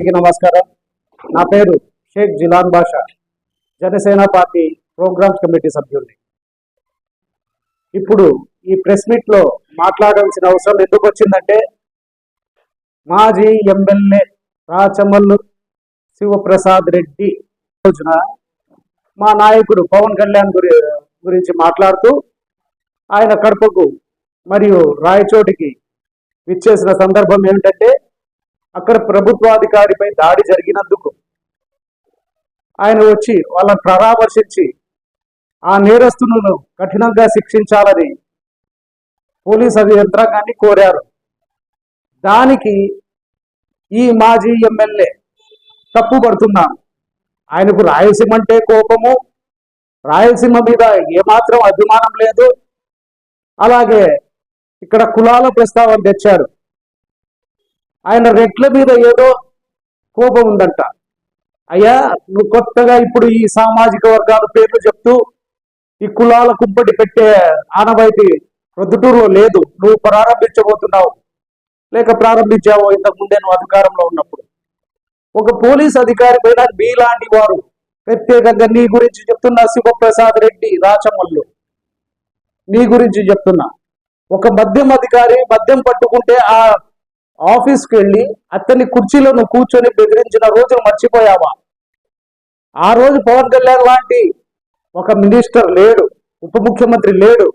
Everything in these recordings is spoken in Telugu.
అందరికీ నమస్కారం. నా పేరు Shaik Jilan Basha Janasena party programs committee సభ్యుడిని. ఇప్పుడు ఈ ప్రెస్ మీట్లో మాట్లాడాల్సిన అవసరం ఎందుకు వచ్చిందంటే మాజీ ఎమ్మెల్యే రాచమల్లు శివప్రసాద్ రెడ్డి రోజున మా నాయకుడు పవన్ కళ్యాణ్ గురి గురించి మాట్లాడుతూ ఆయన కడపకు మరియు రాయచోటికి విచ్చేసిన సందర్భం ఏమిటంటే అక్కడ ప్రభుత్వాధికారిపై దాడి జరిగినందుకు ఆయన వచ్చి వాళ్ళని పరామర్శించి ఆ నేరస్తులను కఠినంగా శిక్షించాలని పోలీస్ అధి యంత్రాంగాన్ని కోరారు. దానికి ఈ మాజీ ఎమ్మెల్యే తప్పుపడుతున్నాను ఆయనకు రాయలసీమ అంటే కోపము రాయలసీమ మీద ఏమాత్రం అభిమానం లేదు. అలాగే ఇక్కడ కులాల ప్రస్తావన తెచ్చారు. ఆయన రెట్ల మీద ఏదో కోపం ఉందంట. అయ్యా నువ్వు కొత్తగా ఇప్పుడు ఈ సామాజిక వర్గాల పేర్లు చెప్తూ ఈ కులాల కుంపటి పెట్టే ఆనవాయితీ ప్రొద్దుటూరులో లేదు. నువ్వు ప్రారంభించబోతున్నావు. లేక ప్రారంభించావు ఇంతకు ముందే నువ్వు అధికారంలో ఉన్నప్పుడు. ఒక పోలీస్ అధికారి పైన మీలాంటి వారు ప్రత్యేకంగా నీ గురించి చెప్తున్నా శివప్రసాద్ రెడ్డి రాచమల్లు. నీ గురించి చెప్తున్నా. ఒక మద్యం అధికారి మద్యం పట్టుకుంటే ఆ ఆఫీస్కి వెళ్ళి అతని కుర్చీలో నువ్వు కూర్చొని బెదిరించిన రోజు మర్చిపోయావా? ఆ రోజు పవన్ కళ్యాణ్ లాంటి ఒక మినిస్టర్ లేడు ఉప ముఖ్యమంత్రి లేడు.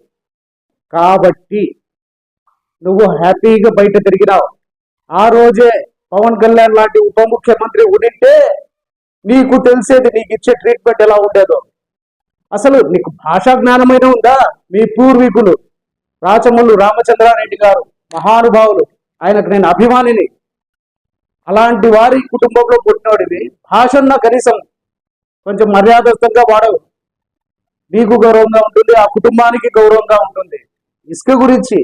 కాబట్టి నువ్వు హ్యాపీగా బయట తిరిగినావు. ఆ రోజే పవన్ కళ్యాణ్ లాంటి ఉప ముఖ్యమంత్రి ఉండింటే నీకు తెలిసేది నీకు ఇచ్చే ట్రీట్మెంట్ ఎలా ఉండేదో. అసలు నీకు భాషా జ్ఞానమైన ఉందా? మీ పూర్వీకులు రాచమల్లు రామచంద్రారెడ్డి గారు మహానుభావులు. ఆయనకు నేను అభిమానిని. అలాంటి వారి కుటుంబంలో పుట్టినవాడివి భాషన్న కనీసం కొంచెం మర్యాదస్థంగా వాడవు. నీకు గౌరవంగా ఉంటుంది ఆ కుటుంబానికి గౌరవంగా ఉంటుంది. ఇసుక గురించి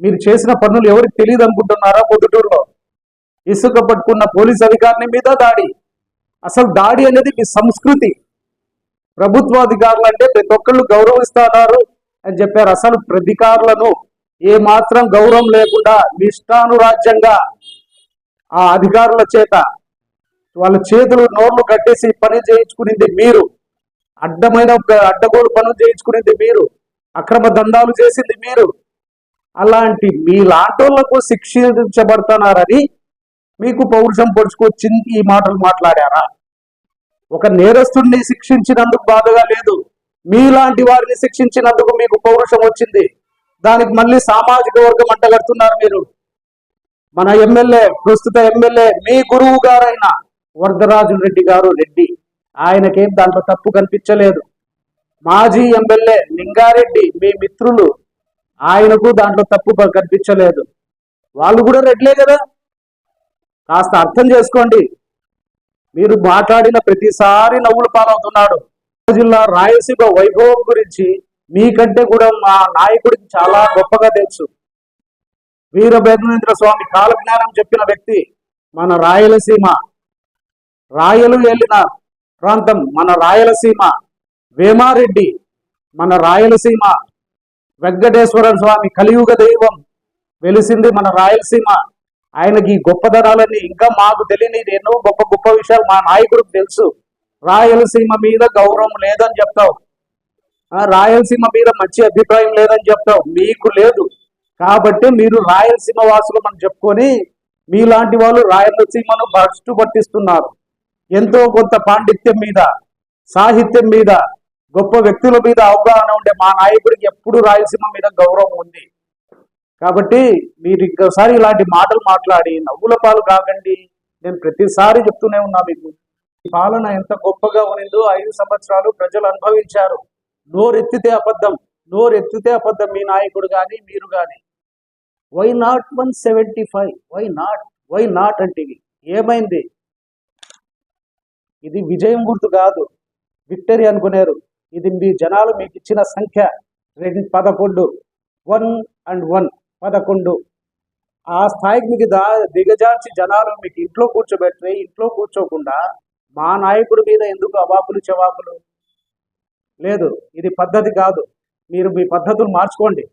మీరు చేసిన పనులు ఎవరికి తెలియదు అనుకుంటున్నారా పొద్దుటూరులో? ఇసుక పట్టుకున్న పోలీస్ అధికారిని మీద దాడి. అసలు దాడి అనేది మీ సంస్కృతి. ప్రభుత్వాధికారులు అంటే ప్రతి ఒక్కళ్ళు గౌరవిస్తున్నారు అని చెప్పారు. అసలు ప్రతికారులను ఏ మాత్రం గౌరవం లేకుండా నిష్టానురాజ్యంగా ఆ అధికారుల చేత వాళ్ళ చేతులు నోర్లు కట్టేసి పని చేయించుకునింది మీరు. అడ్డమైన అడ్డగోలు పనులు చేయించుకునేది మీరు. అక్రమ దందాలు చేసింది మీరు. అలాంటి మీ లాంటోళ్ళకు శిక్షించబడుతున్నారని మీకు పౌరుషం పొడుచుకొచ్చింది ఈ మాటలు మాట్లాడారా? ఒక నేరస్తుడిని శిక్షించినందుకు బాధగా లేదు. మీలాంటి వారిని శిక్షించినందుకు మీకు పౌరుషం వచ్చింది. దానికి మళ్ళీ సామాజిక వర్గం అంటగడుతున్నారు మీరు. మన ఎమ్మెల్యే ప్రస్తుత ఎమ్మెల్యే మీ గురువు గారైన వరదరాజు రెడ్డి గారు రెడ్డి. ఆయనకేం దాంట్లో తప్పు కనిపించలేదు. మాజీ ఎమ్మెల్యే లింగారెడ్డి మీ మిత్రులు ఆయనకు దాంట్లో తప్పు కనిపించలేదు. వాళ్ళు కూడా రెడ్లే కదా? కాస్త అర్థం చేసుకోండి. మీరు మాట్లాడిన ప్రతిసారి నవ్వులు పాలవుతున్నాడు. జిల్లా రాయలసీమ వైభవం గురించి మీకంటే కూడా మా నాయకుడికి చాలా గొప్పగా తెలుసు. వీరభద్రేంద్ర స్వామి కాలజ్ఞానం చెప్పిన వ్యక్తి మన రాయలసీమ. రాయలు వెళ్ళిన ప్రాంతం మన రాయలసీమ. వేమారెడ్డి మన రాయలసీమ. వెంకటేశ్వర స్వామి కలియుగ దైవం వెలిసింది మన రాయలసీమ. ఆయనకి ఈ గొప్పదనాలన్నీ ఇంకా మాకు తెలియని ఎన్నో గొప్ప గొప్ప విషయాలు మా నాయకుడికి తెలుసు. రాయలసీమ మీద గౌరవం లేదని చెప్తావు. రాయలసీమ మీద మంచి అభిప్రాయం లేదని చెప్తావు మీకు లేదు. కాబట్టి మీరు రాయలసీమ వాసులు మనం చెప్పుకొని మీలాంటి వాళ్ళు రాయలసీమను భ్రష్టు పట్టిస్తున్నారు. ఎంతో కొంత పాండిత్యం మీద సాహిత్యం మీద గొప్ప వ్యక్తుల మీద అవగాహన ఉండే మా నాయకుడికి ఎప్పుడు రాయలసీమ మీద గౌరవం ఉంది. కాబట్టి మీరు ఇంకోసారి ఇలాంటి మాటలు మాట్లాడి నవ్వుల పాలు కాకండి. నేను ప్రతిసారి చెప్తూనే ఉన్నా మీకు. ఈ పాలన ఎంత గొప్పగా ఉన్నదో ఐదు సంవత్సరాలు ప్రజలు అనుభవించారు. నోరెత్తితే అబద్ధం నోరెత్తితే అబద్ధం మీ నాయకుడు కానీ మీరు కానీ why not one seventy five why not why not అంటే ఇది. ఏమైంది? ఇది విజయం గుర్తు కాదు. విక్టరీ అనుకునేరు. ఇది మీ జనాలు మీకు ఇచ్చిన సంఖ్య. రెండు పదకొండు. వన్ అండ్ వన్ పదకొండు. ఆ స్థాయికి మీకు దా దిగజార్చి జనాలు మీకు ఇంట్లో కూర్చోబెట్టి ఇంట్లో కూర్చోకుండా మా నాయకుడి మీద ఎందుకు అవాకులు చెవాకులు? లేదు ఇది పద్ధతి కాదు. మీరు మీ పద్ధతులు మార్చుకోండి.